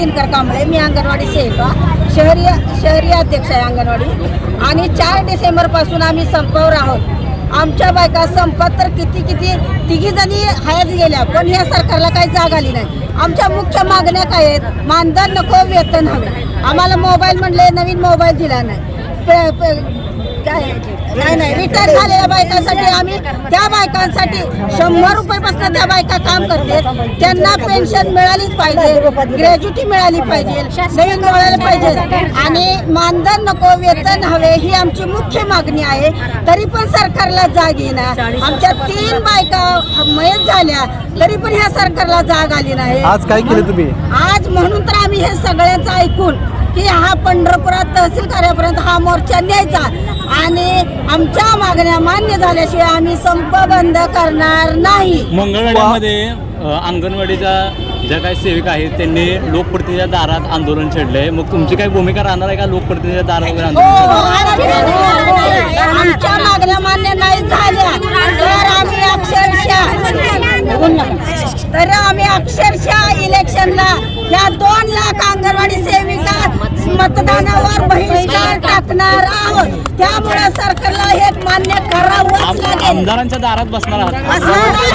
दिनकर कांबळे मी अंगणवाडी सेविका शहरी शहरी अध्यक्ष आहे अंगणवाडी. आणि चार डिसेंबरपासून आम्ही संपावर आहोत. आमच्या बायका संपात तर किती किती तिघी जणी हयात गेल्या पण ह्या सरकारला काही जाग आली नाही. आमच्या मुख्य मागण्या काय आहेत? मानधन नको वेतन हवे. आम्हाला मोबाईल म्हणले नवीन मोबाईल दिला नाही. नाही नाही रिटायर झालेल्या बायकांसाठी आम्ही त्या बायकांसाठी शंभर रुपयापासून त्या बायका काम करते. त्यांना पेन्शन मिळालीच पाहिजे ग्रॅज्युटी मिळाली पाहिजे नवीन मिळायला पाहिजे. आणि मानधन नको वेतन हवे ही आमची मुख्य मागणी आहे. तरी पण सरकारला जाग येणार आमच्या तीन बायका मयत झाल्या तरी पण ह्या सरकारला जाग आली नाही. आज काय केलं तुम्ही? आज म्हणून तर आम्ही हे सगळ्यांचं ऐकून की हा पंढरपुरात तहसील हा मोर्चा न्यायचा. आणि आमच्या मागण्या मान्य झाल्याशिवाय आम्ही संप बंद करणार नाही. मंगळवेढ्यामध्ये अ, अंगणवाडीच्या ज्या काही सेविका आहेत त्यांनी लोकप्रतिनिधीच्या दारात आंदोलन छेडलंय. मग तुमची काही भूमिका राहणार आहे का? लोकप्रतिनिधीच्या दारात वगैरे हो, आंदोलन आमच्या मागण्या मान्य नाही झाल्या. तर आम्ही अक्षरशः तर आम्ही अक्षरशः इलेक्शनला या दोन लाख अंगणवाडी सेविका मतदानावर बहिष्कार टाकणार आहोत. त्यामुळे सरकारला हे मान्य लागेल. आमदारांच्या दारात बसणार आहात.